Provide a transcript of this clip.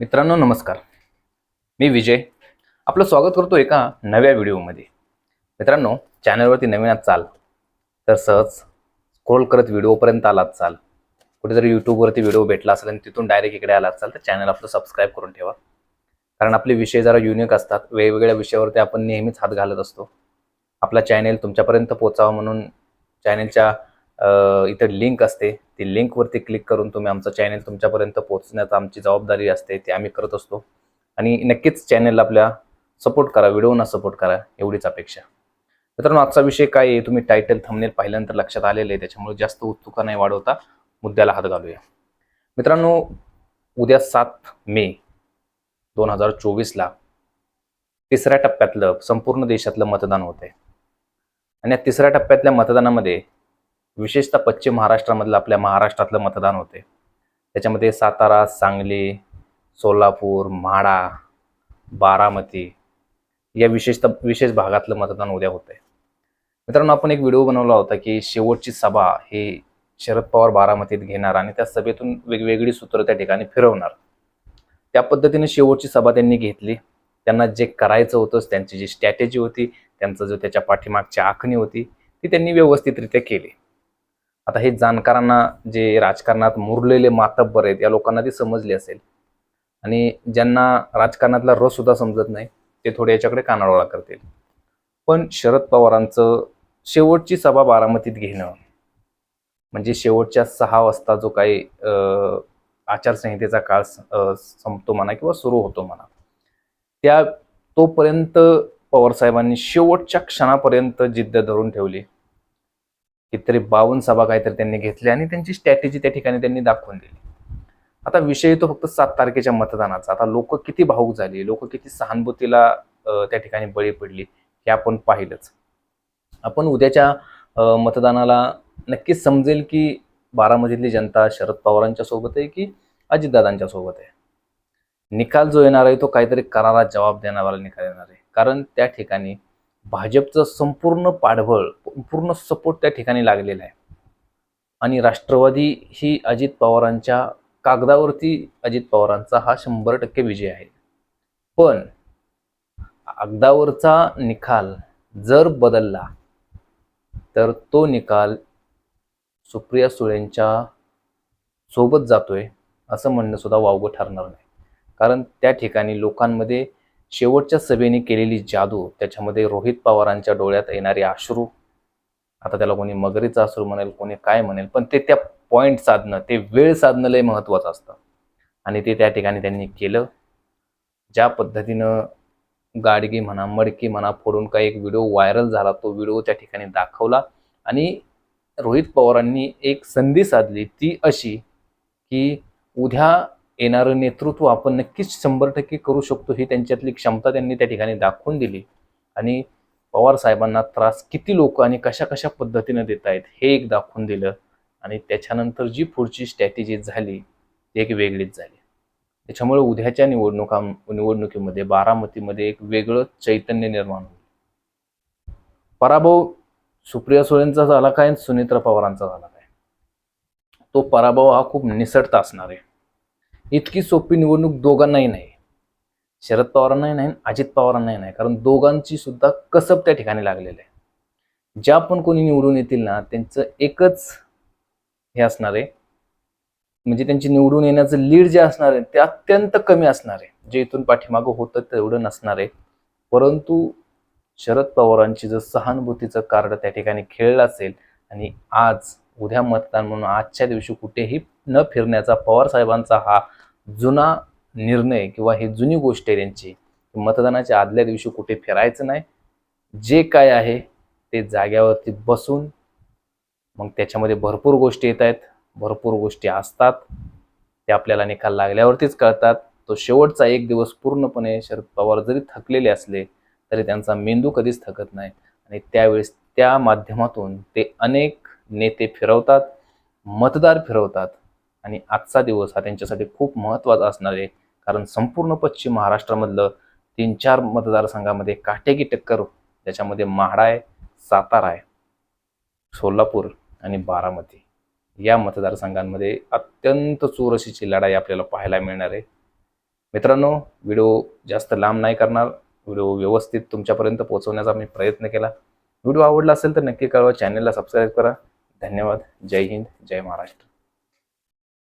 मित्रांनो नमस्कार. मी विजय. आपलं स्वागत करतो एका नव्या व्हिडिओमध्ये. मित्रांनो चॅनलवरती नवीन आत चाल तर सहज स्क्रोल करत व्हिडिओपर्यंत आलात चाल. कुठेतरी यूट्यूबवरती व्हिडिओ भेटला असेल आणि तिथून डायरेक्ट इकडे आलात चाल तर चॅनल आपलं सबस्क्राईब करून ठेवा. कारण आपले विषय जरा युनिक असतात. वेगवेगळ्या विषयावरती आपण नेहमीच हात घालत असतो. आपला चॅनेल तुमच्यापर्यंत पोचावा म्हणून चॅनेलच्या इथं लिंक असते. ती लिंकवरती क्लिक करून तुम्ही आमचं चॅनेल तुमच्यापर्यंत पोहोचण्याचा आमची जबाबदारी असते ती आम्ही करत असतो. आणि नक्कीच चॅनेलला आपल्या सपोर्ट करा व्हिडिओना सपोर्ट करा एवढीच अपेक्षा. मित्रांनो आजचा विषय काय आहे? तुम्ही टायटल थंबनेल पाहिल्यानंतर लक्षात आलेलं आहे. त्याच्यामुळे जास्त उत्सुका नाही वाढवता मुद्द्याला हात घालूया. मित्रांनो उद्या सात मे दोन हजार चोवीसला तिसऱ्या टप्प्यातलं संपूर्ण देशातलं मतदान होत आहे आणि या तिसऱ्या टप्प्यातल्या मतदानामध्ये विशेषतः पश्चिम महाराष्ट्रामधलं आपल्या महाराष्ट्रातलं मतदान होते. त्याच्यामध्ये सातारा सांगली सोलापूर म्हाडा बारामती या विशेषतः विशेष भागातलं मतदान उद्या होतं आहे मित्रांनो आपण एक व्हिडिओ बनवला होता की शेवटची सभा ही शरद पवार बारामतीत घेणार आणि त्या सभेतून वेगवेगळी सूत्र त्या ठिकाणी फिरवणार. त्या पद्धतीने शेवटची सभा त्यांनी घेतली. त्यांना जे करायचं होतं त्यांची जी स्ट्रॅटेजी होती त्यांचं जो त्याच्या पाठीमागची आखणी होती ती त्यांनी व्यवस्थितरित्या केली. आता हे जाणकारांना जे राजकारणात मुरलेले मातब्बर आहेत या लोकांना ती समजली असेल. आणि ज्यांना राजकारणातला रस सुद्धा समजत नाही ते थोडे याच्याकडे कानाडोळा करतील. पण शरद पवारांचं शेवटची सभा बारामतीत घेणं म्हणजे शेवटच्या सहा वाजता जो काही आचारसंहितेचा काळ स- संपतो म्हणा किंवा सुरू होतो म्हणा त्या तोपर्यंत पवारसाहेबांनी शेवटच्या क्षणापर्यंत जिद्द धरून ठेवली. कितीतरी बावन्न सभा काहीतरी त्यांनी घेतल्या आणि त्यांची स्ट्रॅटेजी त्या ठिकाणी त्यांनी दाखवून दिली. आता विषय येतो फक्त सात तारखेच्या मतदानाचा. आता लोक किती भाऊक झाली लोक किती सहानुभूतीला त्या ठिकाणी बळी पडली हे आपण पाहिलंच. आपण उद्याच्या मतदानाला नक्कीच समजेल की बारामतीतली जनता शरद पवारांच्या सोबत आहे की अजितदादांच्या सोबत आहे? निकाल जो येणार आहे तो काहीतरी करारा जबाब देणारा निकाल येणार आहे. कारण त्या ठिकाणी भाजपचं संपूर्ण पाठबळ पूर्ण सपोर्ट त्या ठिकाणी लागलेला आहे. आणि राष्ट्रवादी ही अजित पवारांच्या कागदावरती अजित पवारांचा हा शंभर टक्के विजय आहे. पण कागदावरचा निकाल जर बदलला तर तो निकाल सुप्रिया सुळेंच्या सोबत जातोय असं म्हणणं सुद्धा वावगं ठरणार नाही. कारण त्या ठिकाणी लोकांमध्ये शेवटच्या सभेने केलेली जादू त्याच्यामध्ये रोहित पवारांच्या डोळ्यात येणारे अश्रू. आता त्याला कोणी मगरीचा अश्रू म्हणेल कोणी काय म्हणेल पण ते त्या पॉईंट साधणं ते वेळ साधणं लय महत्त्वाचं असतं. आणि ते त्या ठिकाणी त्यांनी केलं. ज्या पद्धतीनं गाडगी म्हणा मडकी म्हणा फोडून काही एक व्हिडिओ व्हायरल झाला तो व्हिडिओ त्या ठिकाणी दाखवला. आणि रोहित पवारांनी एक संधी साधली ती अशी की उद्या येणारं नेतृत्व आपण नक्कीच शंभर टक्के करू शकतो ही त्यांच्यातली क्षमता त्यांनी त्या ठिकाणी दाखवून दिली. आणि पवार साहेबांना त्रास किती लोक आणि कशा कशा पद्धतीनं देत आहेत हे एक दाखवून दिलं. आणि त्याच्यानंतर जी पुढची स्ट्रॅटेजी झाली ती एक वेगळीच झाली. त्याच्यामुळे उद्याच्या निवडणुका निवडणुकीमध्ये बारामतीमध्ये एक वेगळं चैतन्य निर्माण होईल. पराभव सुप्रिया सुळेंचा झाला काय सुनेत्रा पवारांचा झाला काय? तो पराभव हा खूप निसटता असणार. आहे इतकी सोपी निवडणूक दोघांनाही नाही. शरद पवारांनाही नाही अजित पवारांनाही नाही. कारण दोघांची सुद्धा कसब त्या ठिकाणी लागलेलं आहे. ज्या पण कोणी निवडून येतील ना त्यांचं एकच हे असणार आहे. म्हणजे त्यांची निवडून येण्याचं लीड जे असणार आहे ते अत्यंत कमी असणार आहे. जे इथून पाठीमागं होतं तेवढं नसणार आहे. परंतु शरद पवारांची जर सहानुभूतीचं कार्ड त्या ठिकाणी खेळलं असेल आणि आज उद्या मतदान म्हणून आजच्या दिवशी कुठेही न फिरण्याचा पवार साहेबांचा हा जुना निर्णय किंवा ही जुनी गोष्ट आहे त्यांची. मतदानाच्या आदल्या दिवशी कुठे फिरायचं नाही. जे काय आहे ते जाग्यावरती बसून मग त्याच्यामध्ये भरपूर गोष्टी येत आहेत. भरपूर गोष्टी असतात. ते आपल्याला निकाल लागल्यावरतीच कळतात. तो शेवटचा एक दिवस पूर्णपणे शरद पवार जरी थकलेले असले तरी त्यांचा मेंदू कधीच थकत नाही. आणि त्यावेळेस त्या माध्यमातून ते अनेक नेते फिरवतात मतदार फिरवतात. आणि आजचा दिवस हा त्यांच्यासाठी खूप महत्त्वाचा असणार आहे. कारण संपूर्ण पश्चिम महाराष्ट्रामधलं तीन चार मतदारसंघामध्ये काटेकी टक्कर त्याच्यामध्ये माढा आहे सातारा आहे सोलापूर आणि बारामती या मतदारसंघांमध्ये अत्यंत चुरशीची लढाई आपल्याला पाहायला मिळणार आहे. मित्रांनो व्हिडिओ जास्त लांब नाही करणार. व्हिडिओ व्यवस्थित तुमच्यापर्यंत पोहोचवण्याचा मी प्रयत्न केला. व्हिडिओ आवडला असेल तर नक्की कळवा. चॅनलला सबस्क्राईब करा. धन्यवाद. जय हिंद. जय महाराष्ट्र.